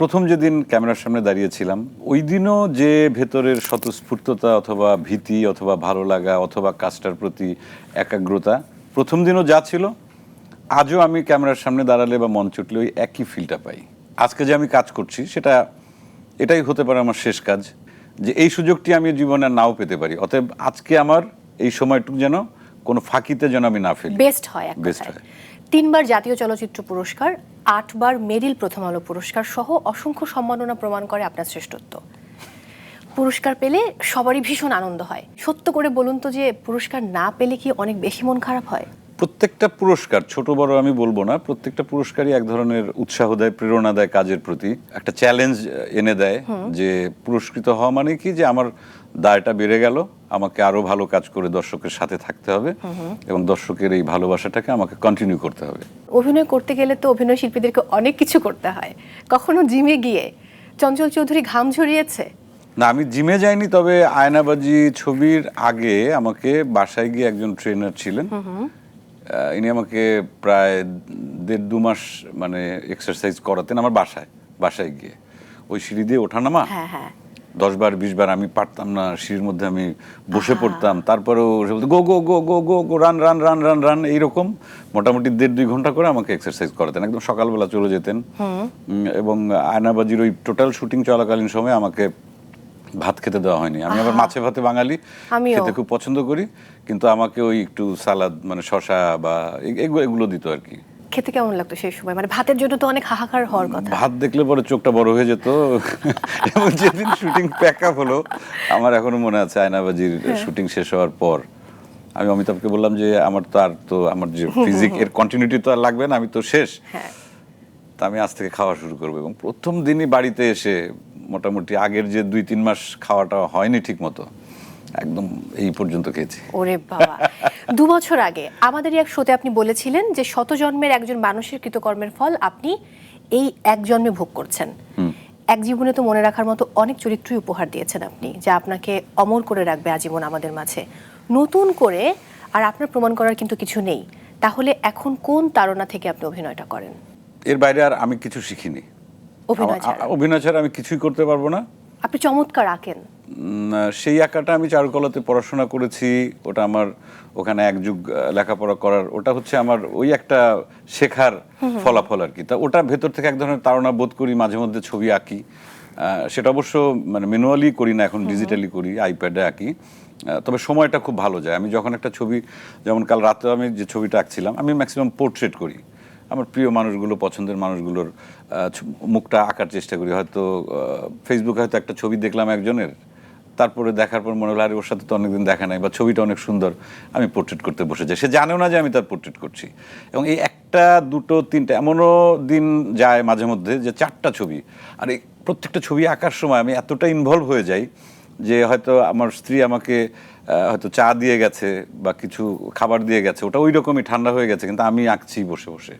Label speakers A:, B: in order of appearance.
A: প্রথম যেদিন ক্যামেরার সামনে দাঁড়িয়েছিলাম ওই দিনও যে ভেতরের স্বতঃস্ফূর্ততা অথবা ভীতি অথবা ভালো লাগা অথবা কাজটার প্রতি একাগ্রতা প্রথম দিনও যা ছিল আজও আমি ক্যামেরার সামনে দাঁড়ালে বা মঞ্চ উঠলে ওই একই ফিলটা পাই। আজকে যে আমি কাজ করছি সেটা এটাই হতে পারে আমার শেষ কাজ যে এই সুযোগটি আমি জীবনে নাও পেতে পারি। অতএব আজকে আমার এই সময়টুকু যেন কোনো ফাঁকিতে যেন আমি না ফেলি।
B: বেস্ট হয় কথায়।
A: হয়।
B: তিনবার জাতীয় চলচ্চিত্র পুরস্কার আটবার মেরিল প্রথম আলো পুরস্কার সহ অসংখ্য সম্মাননা প্রমাণ করে আপনার শ্রেষ্ঠত্ব। পুরস্কার পেলে সবারই ভীষণ আনন্দ হয়। সত্য করে বলুন তো যে পুরস্কার না পেলে কি অনেক বেশি মন খারাপ হয়?
A: প্রত্যেকটা পুরস্কার ছোট বড় আমি বলব না প্রত্যেকটা পুরস্কারই এক ধরনের উৎসাহ দেয় প্রেরণা দেয় কাজের প্রতি। একটা চ্যালেঞ্জ এনে দেয় যে পুরস্কৃত হওয়া মানে কি? যে আমার দায়টা বেড়ে গেল আমাকে আরও ভালো কাজ করে দর্শকের সাথে থাকতে হবে এবং দর্শকের এই ভালোবাসাটাকে আমাকে কন্টিনিউ করতে হবে।
B: অভিনয় করতে গেলে তো অভিনয় শিল্পীদেরকে অনেক কিছু করতে হয়। কখনো জিমে গিয়ে চঞ্চল চৌধুরী ঘাম ঝরিয়েছে?
A: না আমি জিমে যাইনি তবে আয়নাবাজি ছবির আগে আমাকে বাসায় গিয়ে একজন ট্রেনার ছিলেন। ইনি আমাকে প্রায় দেড় দু মাস মানে এক্সারসাইজ করাতেন আমার বাসায় বাসায় গিয়ে। ওই সিঁড়ি দিয়ে ওঠানামা?
B: হ্যাঁ।
A: দশ বার বিশ বার আমি পারতাম না সিঁড়ির মধ্যে আমি বসে পড়তাম তারপরেও সে বলতো go go go go go go run run run run run এইরকম মোটামুটি দেড় দুই ঘণ্টা করে আমাকে এক্সারসাইজ করাতেন একদম সকালবেলা চলে যেতেন। এবং আয়নাবাজির ওই টোটাল শুটিং চলাকালীন সময় আমাকে ভাত খেতে দেওয়া হয়নি। আমি আবার মাছে ভাতে বাঙালি। খেতে খুব পছন্দ করি কিন্তু আমাকে ওই একটু সালাদ মানে শশা বা এগুলো এগুলো দিত আর কি।
B: খেতে কেমন লাগতো সেই সময়? মানে ভাতের জন্য তো অনেক হাহাকার হওয়ার কথা।
A: ভাত দেখলে পরে চোখটা বড় হয়ে যেত। এবং যেদিন শুটিং প্যাক আপ হলো আমার এখনও মনে আছে আয়নাবাজির শুটিং শেষ হওয়ার পর। আমি অমিতাভকে বললাম যে আমার তো আর তো আমার যে ফিজিক এর কন্টিনিউটি তো আর লাগবে না আমি তো শেষ।
B: হ্যাঁ।
A: তা আমি আজ থেকে খাওয়া শুরু করব। এবং প্রথম দিনই বাড়িতে এসে মোটামুটি আগের যে দুই তিন মাস খাওয়াটা হয়নি ঠিক মতো একদম এই পর্যন্ত খেয়েছি।
B: ওরে বাবা। দু বছর আগে আমাদের এক শোতে আপনি বলেছিলেন যে শত জন্মের একজন মানুষের কৃতকর্মের ফল আপনি এই এক জন্মে ভোগ করছেন। এক জীবনে তো মনে রাখার মতো অনেক চরিত্রই উপহার দিয়েছেন আপনি যা আপনাকে অমর করে রাখবে আজীবন আমাদের মাঝে। নতুন করে আর আপনার প্রমাণ করার কিন্তু কিছু নেই তাহলে এখন কোন তাড়না থেকে আপনি অভিনয়টা করেন?
A: এর বাইরে আর আমি কিছু শিখিনি।
B: অভিনয় ছাড়া
A: আমি কিছুই করতে পারব না।
B: আপনি চমৎকার আঁকেন।
A: সেই আঁকাটা আমি চারুকলাতে পড়াশোনা করেছি। ওটা আমার ওখানে এক যুগ লেখাপড়া করার ওটা হচ্ছে আমার ওই একটা শেখার ফলাফল আর কি। তা ওটা ভেতর থেকে এক ধরনের তাড়না বোধ করি মাঝে মধ্যে ছবি আঁকি। সেটা অবশ্য মানে ম্যানুয়ালি করি না এখন ডিজিটালি করি আইপ্যাডে আঁকি। তবে সময়টা খুব ভালো যায়। আমি যখন একটা ছবি যেমন কাল রাতে আমি যে ছবিটা আঁকছিলাম আমি ম্যাক্সিমাম পোর্ট্রেট করি। আমার প্রিয় মানুষগুলো পছন্দের মানুষগুলোর মুখটা আঁকার চেষ্টা করি। হয়তো ফেসবুকে হয়তো একটা ছবি দেখলাম একজনের তারপরে দেখার পর মনে হলো, আরে, ওর সাথে তো অনেকদিন দেখা নাই বা ছবিটা অনেক সুন্দর। আমি পোর্ট্রেট করতে বসে যাই। সে জানেও না যে আমি তার পোর্ট্রেট করছি। এবং এই একটা, দুটো, তিনটা, এমনও দিন যায় মাঝে মধ্যে যে চারটা ছবি। আর এই প্রত্যেকটা ছবি আঁকার সময় আমি এতটা ইনভলভ হয়ে যাই যে হয়তো আমার স্ত্রী আমাকে হয়তো চা দিয়ে গেছে বা কিছু খাবার দিয়ে গেছে, ওটা ওই রকমই ঠান্ডা হয়ে গেছে, কিন্তু আমি আঁকছি বসে বসে।